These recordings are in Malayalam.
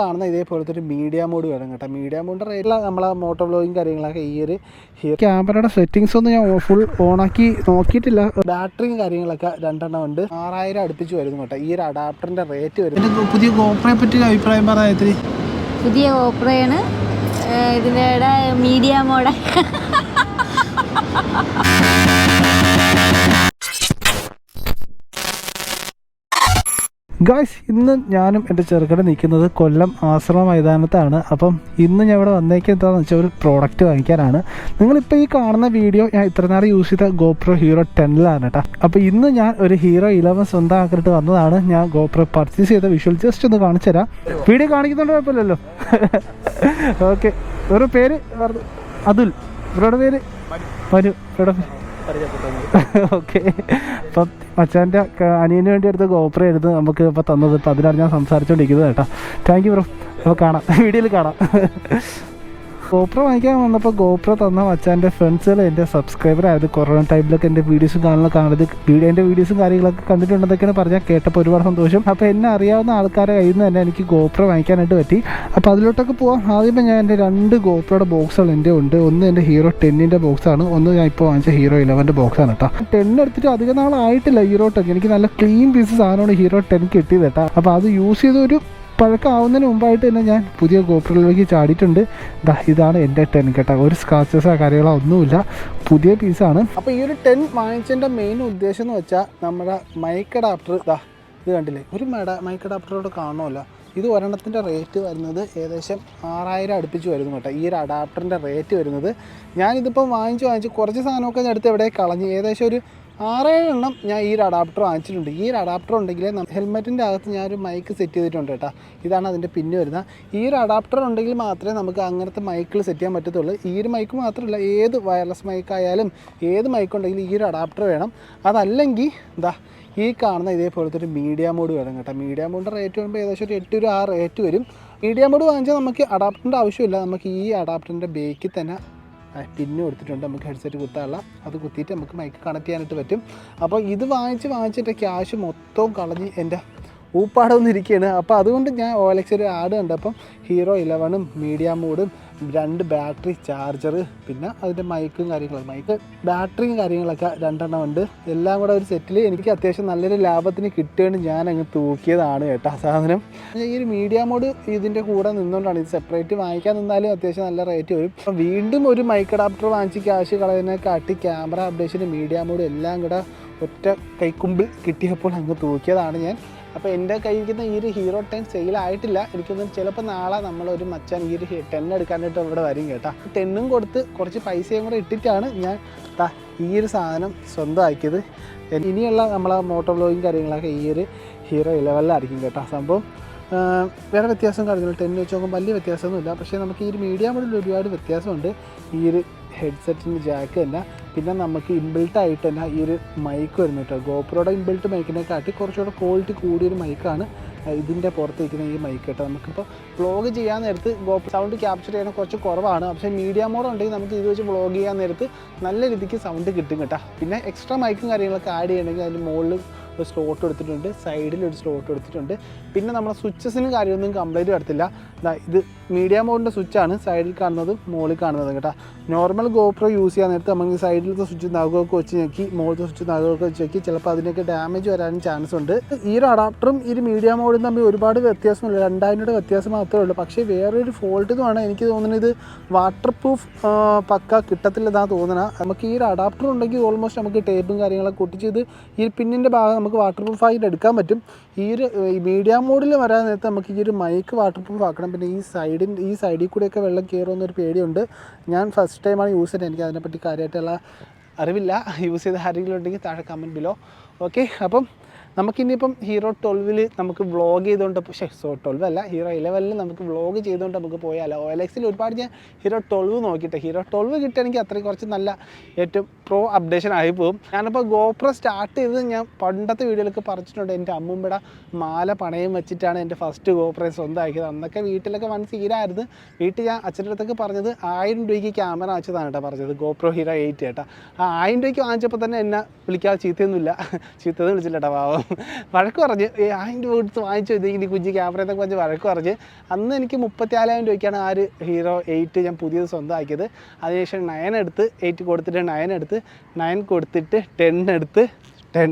കാണുന്ന ഇതേപോലത്തെ ഒരു മീഡിയ മോഡ് വേണം കേട്ടോ മീഡിയ മോഡിന്റെ റേറ്റിൽ നമ്മളെ മോട്ടോ ബ്ലോഗിങ് കാര്യങ്ങളൊക്കെ ഈ ഒരു ക്യാമറയുടെ സെറ്റിങ്സ് ഒന്നും ഞാൻ ഫുൾ ഓണാക്കി നോക്കിയിട്ടില്ല. ബാറ്ററിയും കാര്യങ്ങളൊക്കെ രണ്ടെണ്ണം ഉണ്ട്. ആറായിരം അടുപ്പിച്ച് വരുന്നു കേട്ടോ. ഈ ഒരു അഡാപ്റ്ററിന്റെ റേറ്റ് വരുന്നു. പുതിയ ഗോപ്രയെ പറ്റി അഭിപ്രായം പറയാത്തിരി പുതിയ ഓപ്പറയാണ് ഇതിന്റെ മീഡിയ മോഡ് ഗായ്സ് ഇന്ന് ഞാനും എന്റെ ചെറുക്കടെ നിൽക്കുന്നത് കൊല്ലം ആശ്രമ മൈതാനത്താണ്. അപ്പം ഇന്ന് ഞാൻ ഇവിടെ വന്നേക്ക് എന്താണെന്ന് വെച്ചാൽ ഒരു പ്രോഡക്റ്റ് വാങ്ങിക്കാനാണ്. നിങ്ങളിപ്പോൾ ഈ കാണുന്ന വീഡിയോ ഞാൻ ഇത്ര നേരം യൂസ് ചെയ്ത ഗോപ്രോ ഹീറോ ടെന്നിലാണ് കേട്ടോ. അപ്പോൾ ഇന്ന് ഞാൻ ഒരു ഹീറോ ഇലവൻ സ്വന്തമാക്കിയിട്ട് വന്നതാണ്. ഞാൻ ഗോപ്രോ പർച്ചേസ് ചെയ്ത വിഷ്വൽ ജസ്റ്റ് ഒന്ന് കാണിച്ചു തരാം. വീഡിയോ കാണിക്കുന്നുണ്ട് കുഴപ്പമില്ലല്ലോ. ഓക്കെ ഒരു പേര്. അതുൽ. ഇവരുടെ പേര്? മനു. ഇവരുടെ പേര് ഓക്കെ. അപ്പം അച്ഛന്റെ അനിയന് വേണ്ടി എടുത്ത ഗോപ്ര എടുത്ത് നമുക്ക് ഇപ്പോൾ തന്നത്. ഇപ്പം അതിനാണ് ഞാൻ സംസാരിച്ചുകൊണ്ടിരിക്കുന്നത് കേട്ടോ. താങ്ക് യു ബ്രോ അപ്പോൾ കാണാം. വീഡിയോയിൽ കാണാം. ഗോപ്ര വാങ്ങിക്കാൻ വന്നപ്പോൾ ഗോപ്ര തന്ന മച്ചാന്റെ ഫ്രണ്ട്സുകൾ എന്റെ സബ്സ്ക്രൈബർ ആയത് കൊറോണ ടൈമിലൊക്കെ എന്റെ വീഡിയോസും കാണുന്ന കാണുന്നത് വീഡിയോ എന്റെ വീഡിയോസും കാര്യങ്ങളൊക്കെ കണ്ടിട്ടുണ്ടെന്നൊക്കെയാണ് പറഞ്ഞാൽ കേട്ടപ്പോൾ ഒരുപാട് സന്തോഷം. അപ്പോൾ എന്നെ അറിയാവുന്ന ആൾക്കാരെ കയ്യിൽ നിന്ന് തന്നെ എനിക്ക് ഗോപ്ര വാങ്ങിക്കാനായിട്ട് പറ്റി. അപ്പോൾ അതിലോട്ടൊക്കെ പോകാം ആദ്യമേ ഞാൻ എന്റെ രണ്ട് ഗോപ്രയുടെ ബോക്സുകൾ എന്റെ ഉണ്ട്. ഒന്ന് എന്റെ ഹീറോ ടെന്നിന്റെ ബോക്സാണ് ഒന്ന് ഞാൻ ഇപ്പോൾ വാങ്ങിച്ച ഹീറോ ഇലവന്റെ ബോക്സാണ് കേട്ടോ ടെൻ എടുത്തിട്ട് അധികം നാളായിട്ടില്ല ഹീറോ ടെൻ എനിക്ക് നല്ല ക്ലീൻ പീസ് സാധനമാണ് ഹീറോ ടെൻ കിട്ടിയത് കേട്ടോ അപ്പോൾ അത് യൂസ് ചെയ്ത ഒരു പഴക്കമാവുന്നതിന് മുമ്പായിട്ട് തന്നെ ഞാൻ പുതിയ ഗോപ്രയിലേക്ക് ചാടിയിട്ടുണ്ട്. ദാ ഇതാണ് എന്റെ ടെൻ കേട്ടോ. ഒരു സ്ക്രാച്ചസോ കാര്യങ്ങളോ ഒന്നുമില്ല. പുതിയ പീസാണ് അപ്പോൾ ഈ ഒരു ടെൻ വാങ്ങിച്ചതിന്റെ മെയിൻ ഉദ്ദേശം എന്ന് വെച്ചാൽ നമ്മുടെ മൈക്ക് അഡാപ്റ്റർ ദാ ഇത് കണ്ടില്ലേ? ഒരു മെഡ മൈക്ക് അഡാപ്റ്ററോട് കാണുമല്ലോ ഇത് ഒരെണ്ണത്തിന്റെ റേറ്റ് വരുന്നത് ഏകദേശം ആറായിരം അടുപ്പിച്ച് വരുന്നു കേട്ടോ. ഈ ഒരു അഡാപ്റ്ററിന്റെ റേറ്റ് വരുന്നത്. ഞാനിതിപ്പോൾ വാങ്ങിച്ച് വാങ്ങിച്ച് കുറച്ച് സാധനമൊക്കെ ഞാൻ എടുത്ത് എവിടെ കളഞ്ഞ്. ഏകദേശം ഒരു ആറേഴ് ഞാൻ ഈ ഒരു അഡാപ്റ്റർ വാങ്ങിച്ചിട്ടുണ്ട്. ഈ ഒരു അഡാപ്റ്റർ ഉണ്ടെങ്കിൽ ഹെൽമെറ്റിന്റെ അകത്ത് ഞാനൊരു മൈക്ക് സെറ്റ് ചെയ്തിട്ടുണ്ട് കേട്ടോ ഇതാണ് അതിന്റെ പിന്നെ വരുന്നത്. ഈ ഒരു അഡാപ്റ്റർ ഉണ്ടെങ്കിൽ മാത്രമേ നമുക്ക് അങ്ങനത്തെ മൈക്കിൽ സെറ്റ് ചെയ്യാൻ പറ്റത്തുള്ളൂ. ഈ ഒരു മൈക്ക് മാത്രമല്ല ഏത് വയർലെസ് മൈക്കായാലും ഏത് മൈക്ക് ഉണ്ടെങ്കിലും ഈ ഒരു അഡാപ്റ്റർ വേണം. അതല്ലെങ്കിൽ എന്താ ഈ കാണുന്ന ഇതേപോലത്തെ ഒരു മീഡിയ മോഡ് വേണം കേട്ടോ. മീഡിയ മോഡിന്റെ റേറ്റ് വരുമ്പോൾ ഏകദേശം ഒരു എട്ട് ഒരു ആ റേറ്റ് വരും. മീഡിയ മോഡ് വാങ്ങിച്ചാൽ നമുക്ക് അഡാപ്റ്ററിന്റെ ആവശ്യമില്ല. നമുക്ക് ഈ അഡാപ്റ്ററിന്റെ ബേക്കിൽ തന്നെ പിന്ന് കൊടുത്തിട്ടുണ്ട് നമുക്ക് ഹെഡ്സെറ്റ് കുത്താനുള്ള. അത് കുത്തിയിട്ട് നമുക്ക് മൈക്ക് കണക്ട് ചെയ്യാനായിട്ട് പറ്റും. അപ്പോൾ ഇത് വാങ്ങിച്ച് വാങ്ങിച്ചിട്ട് ക്യാഷ് മൊത്തവും കളഞ്ഞ് എന്റെ ഊപ്പാടൊന്നും ഇരിക്കുകയാണ് അപ്പോൾ അതുകൊണ്ട് ഞാൻ ഓലക്സ് ഒരു ആഡ് കണ്ടപ്പം ഹീറോ ഇലവനും മീഡിയ മോഡും രണ്ട് ബാറ്ററി ചാർജർ പിന്നെ അതിന്റെ മൈക്കും കാര്യങ്ങളും. മൈക്ക് ബാറ്ററിയും കാര്യങ്ങളൊക്കെ രണ്ടെണ്ണം ഉണ്ട്. എല്ലാം കൂടെ ഒരു സെറ്റിൽ എനിക്ക് അത്യാവശ്യം നല്ലൊരു ലാഭത്തിന് കിട്ടുകയാണ് ഞാൻ അങ്ങ് തൂക്കിയതാണ് കേട്ടോ സാധനം. ഈ ഒരു മീഡിയ മോഡ് ഇതിന്റെ കൂടെ നിന്നുകൊണ്ടാണ് ഇത് സെപ്പറേറ്റ് വാങ്ങിക്കാൻ നിന്നാലും അത്യാവശ്യം നല്ല റേറ്റ് വരും. വീണ്ടും ഒരു മൈക്ക് അഡാപ്റ്റർ വാങ്ങിച്ച് ക്യാഷ് കളയുന്ന കാട്ടി ക്യാമറ അപ്ഡേഷന് മീഡിയ മോഡ് എല്ലാം കൂടെ ഒറ്റ കൈക്കുമ്പിൽ കിട്ടിയപ്പോൾ അങ്ങ് തൂക്കിയതാണ് ഞാൻ. അപ്പോൾ എന്റെ കഴിക്കുന്ന ഈ ഒരു ഹീറോ ടെൻ സെയിലായിട്ടില്ല എനിക്കൊന്നും ചിലപ്പോൾ നാളെ നമ്മളൊരു മച്ചാൻ ഈ ഒരു ടെൻ എടുക്കാനായിട്ട് ഇവിടെ വരും കേട്ടോ. ടെന്നും കൊടുത്ത് കുറച്ച് പൈസയും കൂടെ ഇട്ടിട്ടാണ് ഞാൻ ഈ ഒരു സാധനം സ്വന്തമാക്കിയത്. ഇനിയുള്ള നമ്മളെ മോട്ടോ ബ്ലോഗിങ് കാര്യങ്ങളൊക്കെ ഈ ഒരു ഹീറോ ഇലവനിലായിരിക്കും കേട്ടോ സംഭവം. വേറെ വ്യത്യാസം കാര്യങ്ങൾ ടെൻ വെച്ച് നോക്കുമ്പോൾ വലിയ വ്യത്യാസമൊന്നുമില്ല. പക്ഷേ നമുക്ക് ഈ ഒരു മീഡിയ മോഡലിൽ ഒരുപാട് വ്യത്യാസമുണ്ട്. ഈ ഒരു ഹെഡ്സെറ്റിന് ജാക്ക് തന്നെ പിന്നെ നമുക്ക് ഇൻബിൽട്ട് ആയിട്ട് തന്നെ ഈ ഒരു മൈക്ക് വരുന്നുണ്ട് ഗോപ്രോയുടെ ഇൻബിൽട്ട് മൈക്കിനെ കാട്ടി കുറച്ചുകൂടെ ക്വാളിറ്റി കൂടിയൊരു മൈക്കാണ് ഇതിന്റെ പുറത്തേക്കുന്ന ഈ മൈക്ക് കേട്ടോ. നമുക്കിപ്പോൾ വ്ളോഗ് ചെയ്യാൻ നേരത്ത് ഗോപ്രോ സൗണ്ട് ക്യാപ്ചർ ചെയ്യാൻ കുറച്ച് കുറവാണ്. പക്ഷേ മീഡിയ മോഡ് ഉണ്ടെങ്കിൽ നമുക്ക് ഇത് വെച്ച് വ്ളോഗ് ചെയ്യാൻ നേരത്ത് നല്ല രീതിക്ക് സൗണ്ട് കിട്ടും കേട്ടോ. പിന്നെ എക്സ്ട്രാ മൈക്കും കാര്യങ്ങളൊക്കെ ആഡ് ചെയ്യണമെങ്കിൽ അതിന്റെ മുകളിൽ ഒരു സ്ലോട്ട് എടുത്തിട്ടുണ്ട്. സൈഡിൽ ഒരു സ്ലോട്ട് എടുത്തിട്ടുണ്ട്. പിന്നെ നമ്മുടെ സ്വിച്ചസിന് കാര്യമൊന്നും കംപ്ലൈന്റ് വരത്തില്ല. ഇത് മീഡിയ മോഡിന്റെ സ്വിച്ചാണ് സൈഡിൽ കാണുന്നതും മുകളിൽ കാണുന്നതും കേട്ടോ. നോർമൽ ഗോപ്രോ യൂസ് ചെയ്യാൻ നേരത്ത് നമുക്ക് സൈഡിലത്തെ സ്വിച്ച് നഖമൊക്കെ വെച്ച് ഞെക്കി മുകളിലത്തെ സ്വിച്ച് നഖമൊക്കെ വെച്ച് ഞെക്കി. ചിലപ്പോൾ അതിനൊക്കെ ഡാമേജ് വരാനും ചാൻസ് ഉണ്ട്. ഈ ഒരു അഡാപ്റ്ററും ഈ ഒരു മീഡിയ മോഡും തമ്മിൽ ഒരുപാട് വ്യത്യാസമില്ല രണ്ടായിരം രൂപ വ്യത്യാസം മാത്രമേ ഉള്ളൂ. പക്ഷേ വേറൊരു ഫോൾട്ട് എന്ന് എനിക്ക് തോന്നുന്നത് ഇത് വാട്ടർ പ്രൂഫ് പക്ക കിട്ടത്തില്ലെന്നാണ് തോന്നുന്നത് നമുക്ക് ഈ ഒരു അഡാപ്റ്റർ ഉണ്ടെങ്കിൽ ഓൾമോസ്റ്റ് നമുക്ക് ടേപ്പും കാര്യങ്ങളൊക്കെ കൂട്ടിച്ച് ഇത് ഈ പിന്നിന്റെ ഭാഗം നമുക്ക് വാട്ടർ പ്രൂഫ് എടുക്കാൻ പറ്റും. ഈ ഒരു മീഡിയ മോഡിൽ വരാൻ നേരത്തെ നമുക്ക് ഈ ഒരു മൈക്ക് വാട്ടർ പ്രൂഫ് ആക്കണം. പിന്നെ ഈ സൈഡിന്റെ ഈ സൈഡിൽ കൂടെയൊക്കെ വെള്ളം കയറുമെന്നൊരു പേടിയുണ്ട്. ഞാൻ ഫസ്റ്റ് ടൈമാണ് യൂസ് ചെയ്യുന്നത് എനിക്ക് അതിനെപ്പറ്റി കാര്യമായിട്ടുള്ള അറിവില്ല. യൂസ് ചെയ്ത ആരെങ്കിലും ഉണ്ടെങ്കിൽ താഴെ കമന്റ് ബിലോ ഓക്കെ അപ്പം നമുക്കിനിയിപ്പം ഹീറോ ട്വൽവിൽ നമുക്ക് വ്ളോഗ് ചെയ്തുകൊണ്ട് പക്ഷേ സോ ട്വൽവ് അല്ല ഹീറോ ഇലവനിൽ നമുക്ക് വ്ളോഗ് ചെയ്തുകൊണ്ട് നമുക്ക് പോയാലോ? ഒ എൽ എക്സിൽ ഒരുപാട് ഞാൻ ഹീറോ ട്വൽവ് നോക്കിയിട്ട് ഹീറോ ട്വൽവ് കിട്ടുകയാണെങ്കിൽ അത്രയും കുറച്ച് നല്ല ഏറ്റവും പ്രോ അപ്ഡേഷൻ ആയി പോകും ഞാനിപ്പോൾ ഗോപ്രോ സ്റ്റാർട്ട് ചെയ്തത് ഞാൻ പണ്ടത്തെ വീഡിയോയിലൊക്കെ പറഞ്ഞിട്ടുണ്ട്. എന്റെ അമ്മുമ്പട മാല പണയം വെച്ചിട്ടാണ് എന്റെ ഫസ്റ്റ് ഗോപ്രോ സ്വന്തമാക്കിയത്. അന്നൊക്കെ വീട്ടിലൊക്കെ വൺ സീരായിരുന്നു വീട്ടിൽ ഞാൻ അച്ഛന്റെ അടുത്തൊക്കെ പറഞ്ഞത് ആയിരം രൂപയ്ക്ക് ക്യാമറ വാങ്ങിച്ചതാണ് കേട്ടോ പറഞ്ഞത് ഗോപ്രോ ഹീറോ എയ്റ്റ് കേട്ടോ ആ ആയിരം രൂപയ്ക്ക് വാങ്ങിച്ചപ്പോൾ തന്നെ എന്നെ വിളിക്കാതെ ചീത്തയൊന്നുമില്ല. ചീത്തയൊന്നും വിളിച്ചില്ല കേട്ടോ അപ്പം വഴക്ക് പറഞ്ഞ് "ഏ, അതിന്റെ കൊടുത്ത് വാങ്ങിച്ചു ഇത് ഇനി കുഞ്ഞ് ക്യാമറ എന്നൊക്കെ പറഞ്ഞ് വഴക്ക് പറഞ്ഞ് അന്ന് എനിക്ക് മുപ്പത്തിനാലായിരം രൂപയ്ക്കാണ് ആ ഒരു ഹീറോ എയ്റ്റ് ഞാൻ പുതിയത് സ്വന്തമാക്കിയത്. അതിനുശേഷം നയൻ എടുത്ത് എയ്റ്റ് കൊടുത്തിട്ട് നയൻ എടുത്ത് നയൻ കൊടുത്തിട്ട് ടെൻ എടുത്ത് ടെൻ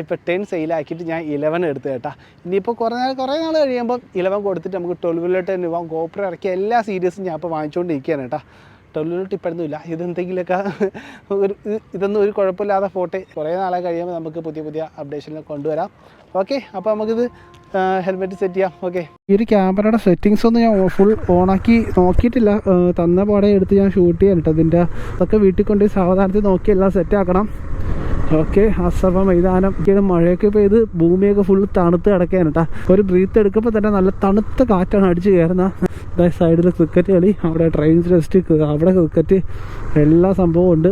ഇപ്പോൾ ടെൻ സെയിലാക്കിയിട്ട് ഞാൻ ഇലവൻ എടുത്ത് കേട്ടാ. ഇനിയിപ്പോൾ കുറേ നാൾ കുറേ നാൾ കഴിയുമ്പോൾ ഇലവൻ കൊടുത്തിട്ട് നമുക്ക് ട്വൽവിലോട്ട് തന്നെ പോകാം ഗോപ്ര ഇറക്കിയ എല്ലാ സീരീസും ഞാൻ ഇപ്പോൾ വാങ്ങിച്ചുകൊണ്ടിരിക്കുകയാണ് കേട്ടോ. ട്വൽവിലോട്ട് ഇപ്പോഴൊന്നും ഇല്ല ഇതെന്തെങ്കിലുമൊക്കെ ഒരു ഇത് ഇതൊന്നും ഒരു കുഴപ്പമില്ലാതെ ഫോട്ടോ കുറേ നാളെ കഴിയുമ്പോൾ നമുക്ക് പുതിയ പുതിയ അപ്ഡേഷനിൽ കൊണ്ടുവരാം. ഓക്കെ അപ്പോൾ നമുക്കിത് ഹെൽമെറ്റ് സെറ്റ് ചെയ്യാം. ഓക്കെ ഈ ഒരു ക്യാമറയുടെ സെറ്റിങ്സ് ഒന്നും ഞാൻ ഫുൾ ഓണാക്കി നോക്കിയിട്ടില്ല. തന്ന പാടെ എടുത്ത് ഞാൻ ഷൂട്ട് ചെയ്യാൻ കേട്ടോ ഇതിന്റെ അതൊക്കെ വീട്ടിൽ കൊണ്ട് സാവധാനത്തിൽ നോക്കി എല്ലാം സെറ്റ് ആക്കണം. ഓക്കെ അസഭ മൈതാനം മഴയൊക്കെ പെയ്ത് ഭൂമിയൊക്കെ ഫുള്ള് തണുത്ത് കിടക്കാൻ കേട്ടോ ഒരു ബ്രീത്ത് എടുക്കുമ്പോൾ തന്നെ നല്ല തണുത്ത കാറ്റാണ് അടിച്ച് കയറുന്ന. സൈഡിൽ ക്രിക്കറ്റ് കളി അവിടെ ട്രെയിൻ ടെസ്റ്റ് അവിടെ ക്രിക്കറ്റ് എല്ലാ സംഭവവും ഉണ്ട്.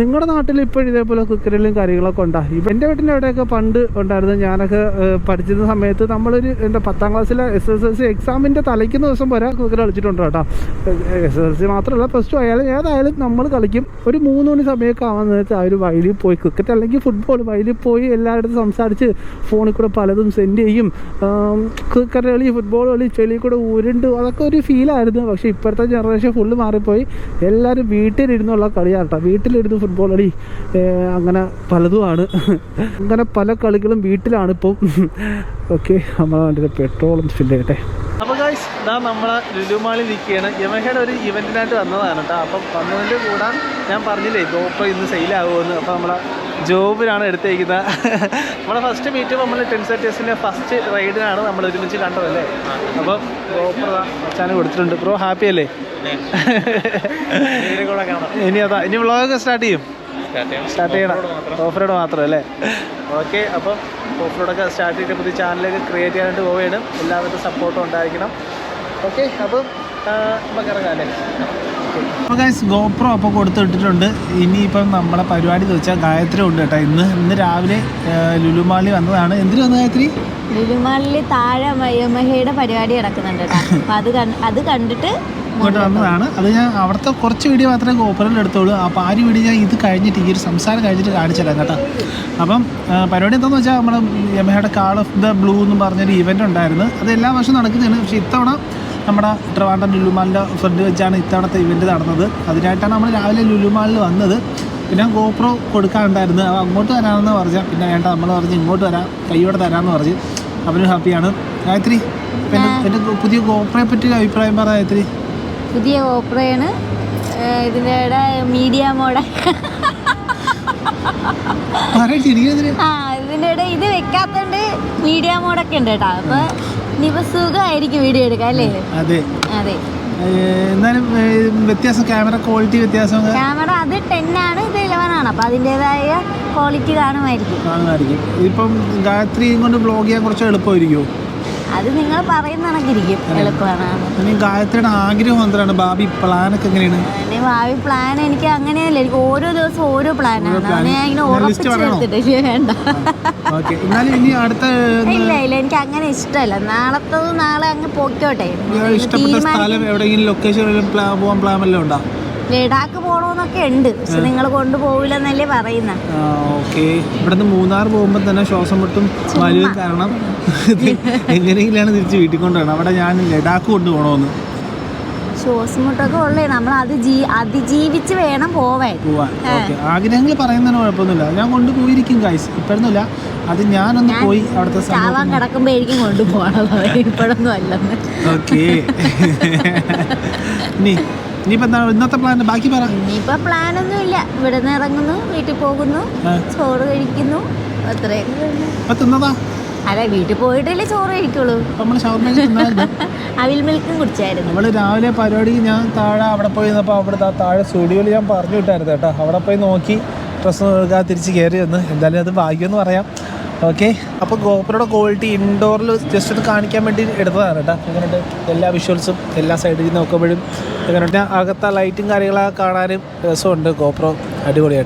നിങ്ങളുടെ നാട്ടിൽ ഇപ്പോഴും ഇതേപോലെ ക്രിക്കറ്റിലും കാര്യങ്ങളൊക്കെ ഉണ്ടാ? ഇപ്പം എന്റെ വീട്ടിന്റെ അവിടെയൊക്കെ പണ്ട് ഉണ്ടായിരുന്നു. ഞാനൊക്കെ പഠിച്ചിരുന്ന സമയത്ത് നമ്മളൊരു എന്താ പത്താം ക്ലാസ്സിലെ എസ് എസ് എൽ സി എക്സാമിന്റെ തലയ്ക്കുന്ന ദിവസം വരെ ക്രിക്കറ്റ് കളിച്ചിട്ടുണ്ട് കേട്ടോ. എസ് എസ് എൽ സി മാത്രമല്ല പ്ലസ് ടു ആയാലും ഏതായാലും നമ്മൾ കളിക്കും. ഒരു മൂന്ന് മണി സമയമൊക്കെ ആവുന്ന നേരത്തെ ആ ഒരു വയലിൽ പോയി ക്രിക്കറ്റ് അല്ലെങ്കിൽ ഫുട്ബോൾ വയലിൽ പോയി എല്ലായിടത്തും സംസാരിച്ച് ഫോണിൽ കൂടെ പലതും സെൻഡ് ചെയ്യും. ക്രിക്കറ്റ് കളി ഫുട്ബോൾ കളി ചെളി കൂടെ ഉരുണ്ട് അതൊക്കെ ഒരു ഫീലായിരുന്നു പക്ഷേ ഇപ്പോഴത്തെ ജനറേഷൻ ഫുള്ള് മാറിപ്പോയി. എല്ലാവരും വീട്ടിലിരുന്നുള്ള കളിയാട്ടോ. വീട്ടിലിരുന്ന് ഫുട്ബോൾ കളി അങ്ങനെ പലതുമാണ്. അങ്ങനെ പല കളികളും വീട്ടിലാണ് ഇപ്പം ഓക്കെ നമ്മളെ വണ്ടിയിൽ പെട്രോളും ഫില്ല് ചെയ്യട്ടെ. അപ്പോൾ ഗൈസ് ഇതാ നമ്മളെ ലുലുമാളി നിൽക്കുകയാണ് യമഹയുടെ ഒരു ഇവന്റിനായിട്ട് വന്നതാണ് കേട്ടോ. അപ്പം വന്നതിന്റെ കൂടെ ഞാൻ പറഞ്ഞില്ലേ ഗോപ്രോ ഇന്ന് സെയിലാകുമെന്ന് അപ്പോൾ നമ്മളെ ജോബിനാണ് എടുത്തേക്കുന്നത്. നമ്മുടെ ഫസ്റ്റ് മീറ്റ് നമ്മൾ ടെൻ സെറ്റേഴ്സിന്റെ ഫസ്റ്റ് റൈഡിനാണ് നമ്മൾ ഒരുമിച്ച് കണ്ടതല്ലേ അപ്പം ഗോപ്രോ ചാനൽ കൊടുത്തിട്ടുണ്ട്. ബ്രോ ഹാപ്പി അല്ലേ? ഇനി അതാ ഇനി വ്ളോഗൊക്കെ സ്റ്റാർട്ട് ചെയ്യും. സ്റ്റാർട്ട് ചെയ്യണം. ഓഫ് റോഡ് മാത്രം അല്ലേ? ഓക്കെ അപ്പം ഓഫ് റോഡൊക്കെ സ്റ്റാർട്ട് ചെയ്തിട്ട് പുതിയ ചാനലൊക്കെ ക്രിയേറ്റ് ചെയ്യാനായിട്ട് പോവുകയാണ്. എല്ലാവരുടെ സപ്പോർട്ടും ഉണ്ടായിരിക്കണം. ഓക്കെ അപ്പം നമുക്ക് ഇറങ്ങാം അല്ലേ? അപ്പോൾ ഗൈസ് ഗോപ്രോ അപ്പോൾ കൊടുത്തിട്ടിട്ടുണ്ട്. ഇനിയിപ്പം നമ്മളെ പരിപാടി എന്ന് വെച്ചാൽ ഗായത്രി ഉണ്ട് കേട്ടോ. ഇന്ന് ഇന്ന് രാവിലെ ലുലുമാളി വന്നതാണ്. എന്തിനു വന്നു ഗായത്രി? ലുലുമാളിൽ താഴെ യമഹയുടെ പരിപാടി നടക്കുന്നുണ്ട് കേട്ടോ. അപ്പൊ അത് അത് കണ്ടിട്ട് ഇങ്ങോട്ട് വന്നതാണ്. അത് ഞാൻ അവിടുത്തെ കുറച്ച് വീഡിയോ മാത്രമേ ഗോപുരം എടുത്തോളൂ അപ്പോൾ ആ ഒരു വീഡിയോ ഞാൻ ഇത് കഴിഞ്ഞിട്ട് ഈ ഒരു സംസാരം കഴിഞ്ഞിട്ട് കാണിച്ചു തരാം കേട്ടോ. അപ്പം പരിപാടി എന്താണെന്ന് വെച്ചാൽ നമ്മുടെ യമഹയുടെ കാൾ ഓഫ് ദ ബ്ലൂ എന്ന് പറഞ്ഞൊരു ഇവന്റ് ഉണ്ടായിരുന്നു. അത് എല്ലാ വർഷവും നടക്കുന്നതാണ് പക്ഷേ ഇത്തവണ നമ്മുടെ ട്രിവാൻഡ്രം ലുലുമാലിന്റെ ഫ്രണ്ട് വെച്ചാണ് ഇത്തവണത്തെ ഇവന്റ് നടന്നത്. അതിനായിട്ടാണ് നമ്മൾ രാവിലെ ലുലുമാലിൽ വന്നത്. പിന്നെ ഗോപ്രോ കൊടുക്കാനുണ്ടായിരുന്നു. അപ്പോൾ അങ്ങോട്ട് തരാമെന്ന് പറഞ്ഞാൽ പിന്നെ വേണ്ട നമ്മൾ പറഞ്ഞ് ഇങ്ങോട്ട് വരാം കൈയോടെ തരാമെന്ന് പറഞ്ഞ്. അവരും ഹാപ്പിയാണ്. ഗായത്രി പിന്നെ എന്റെ എന്റെ പുതിയ ഗോപ്രയെ പറ്റി ഒരു അഭിപ്രായം പറ ഗായത്രി. പുതിയ ഗോപ്രയാണ്. ഇതിന്റെ മീഡിയ മോഡൽ എനിക്കതിന് ആ ഇതിന്റെ ഇത് വെക്കാത്തോണ്ട് മീഡിയ മോഡൊക്കെ ഉണ്ട് കേട്ടോ. അപ്പൊ ഇനിയിപ്പോ സുഖമായിരിക്കും വീഡിയോ എടുക്കാൻ അല്ലേ? അതെ. അതെ. ഏഹ് എന്നാലും വ്യത്യാസം ക്യാമറ ക്വാളിറ്റി വ്യത്യാസം? ക്യാമറ അത് ടെൻ ആണ് ഇത് ഇലവൻ ആണ് അപ്പൊ അതിന്റെതായ ക്വാളിറ്റി കാണുമായിരിക്കും. കാണുമായിരിക്കും. ഇപ്പം ഗായത്രിയും കൊണ്ട് ബ്ലോഗ് ചെയ്യാൻ കുറച്ച് എളുപ്പമായിരിക്കുമോ അത് നിങ്ങൾ പറയുന്ന കണക്കിരിക്കും. എളുപ്പമാണ്. ഇനി ഗായത്രിയുടെ ആഗ്രഹം എന്താണ്? ഭാവി പ്ലാൻ ഒക്കെ എങ്ങനെയാണ് ഭാവി പ്ലാൻ എനിക്ക് അങ്ങനെയല്ല. എനിക്ക് ഓരോ ദിവസവും ഓരോ പ്ലാനാണ്. അത് ഞാൻ ഇങ്ങനെ ഞാൻ list ഉറപ്പിച്ച് പറയണോ? എടുത്തിട്ട് വേണ്ട. ഓക്കെ. എന്നാലും ഇനി അടുത്ത ഇല്ല ഇല്ല. എനിക്ക് അങ്ങനെ ഇഷ്ടമല്ല. നാളത്തത് നാളെ അങ്ങ് പൊക്കോട്ടെ ഇഷ്ടപ്പെട്ട സ്ഥലം എവിടെയെങ്കിലും ലൊക്കേഷൻ പോകാൻ പ്ലാൻ വല്ലതും ഉണ്ടോ? ലഡാക്ക് പോകണമെന്നൊക്കെ ഉണ്ട്. പക്ഷെ നിങ്ങൾ കൊണ്ടുപോകില്ലെന്നല്ലേ പറയുന്ന. ഓക്കെ. ഇവിടുന്ന് മൂന്നാർ പോകുമ്പോൾ തന്നെ ശ്വാസം മുട്ടും വലിയ കാരണം എങ്ങനെയെങ്കിലാണ് തിരിച്ച് വീട്ടിൽ കൊണ്ടുപോകണം. അവിടെ ഞാൻ ലഡാക്ക് കൊണ്ടുപോകണമെന്ന് ശ്വാസമുട്ടൊക്കെ ഉള്ളേ നമ്മൾ അത് അതിജീവിച്ച് വേണം പോവാൻ. ആഗ്രഹങ്ങൾ പറയുന്നതിന് കുഴപ്പമൊന്നുമില്ല. ഞാൻ കൊണ്ടുപോയിരിക്കും ഗൈസ് ഇപ്പോഴൊന്നുമില്ല. അത് ഞാനൊന്ന് പോയി അവിടുത്തെ ചാവാൻ കിടക്കുമ്പോഴേക്കും കൊണ്ടുപോകണം. ഇപ്പോഴൊന്നും അല്ലെന്ന് ഓക്കെ. ഇനി ഇനിയിപ്പോൾ എന്താ ഇന്നത്തെ പ്ലാൻ ബാക്കി പറ. ഇനിയിപ്പോ പ്ലാൻ ഒന്നും ഇല്ല. ഇവിടെ നിന്ന് ഇറങ്ങുന്നു വീട്ടിൽ പോകുന്നു. ചോറ് കഴിക്കുന്നു അത്രയും തിന്നതാ? അല്ല വീട്ടിൽ പോയിട്ടല്ലേ ചോറ് കഴിക്കുള്ളൂ. അവിൽ മിൽക്കും കുടിച്ചായിരുന്നു. നമ്മൾ രാവിലെ പരിപാടി ഞാൻ താഴെ അവിടെ പോയി നിന്നപ്പോൾ അവിടെ താഴെ സ്റ്റുഡിയോയിൽ ഞാൻ പറഞ്ഞു വിട്ടായിരുന്നു കേട്ടോ. അവിടെ പോയി നോക്കി ഡ്രസ്സ് തിരിച്ചു തിരിച്ച് കയറി വന്ന്. എന്തായാലും അത് ഭാഗ്യമെന്ന് പറയാം. ഓക്കെ. അപ്പോൾ ഗോപ്രയുടെ ക്വാളിറ്റി ഇൻഡോറിൽ ജസ്റ്റ് ഒന്ന് കാണിക്കാൻ വേണ്ടി എടുത്തതാണ് കേട്ടോ. എങ്ങനെയുണ്ട് എല്ലാ വിഷ്വൽസും എല്ലാ സൈഡിൽ നിന്ന് നോക്കുമ്പോഴും. എങ്ങനെയുണ്ട് അകത്ത ലൈറ്റും കാര്യങ്ങളൊക്കെ കാണാനും രസമുണ്ട്. ഗോപ്രോ അടിപൊളി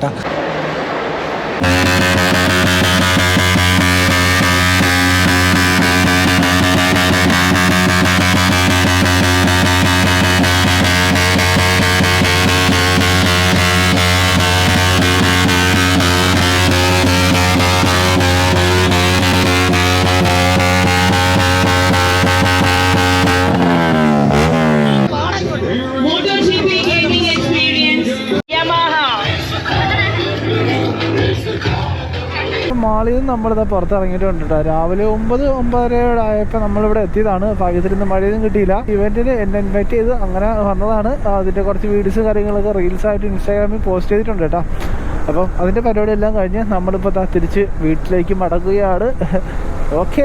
മാളിൽ നിന്ന് നമ്മളിതാ പുറത്തിറങ്ങിയിട്ടുണ്ട് കേട്ടോ രാവിലെ ഒമ്പത് ഒമ്പതരയോടെ ആയപ്പോൾ നമ്മളിവിടെ എത്തിയതാണ്. ഭാഗ്യത്തിൽ നിന്ന് മഴയൊന്നും കിട്ടിയില്ല. ഇവന്റിന് എന്നെ ഇൻവൈറ്റ് ചെയ്ത് അങ്ങനെ വന്നതാണ്. അതിന്റെ കുറച്ച് വീഡിയോസ് കാര്യങ്ങളൊക്കെ റീൽസ് ആയിട്ട് ഇൻസ്റ്റാഗ്രാമിൽ പോസ്റ്റ് ചെയ്തിട്ടുണ്ട് കേട്ടോ അപ്പം പരിപാടി എല്ലാം കഴിഞ്ഞ് നമ്മളിപ്പോൾ തിരിച്ച് വീട്ടിലേക്ക് മടങ്ങുകയാണ്. ഓക്കെ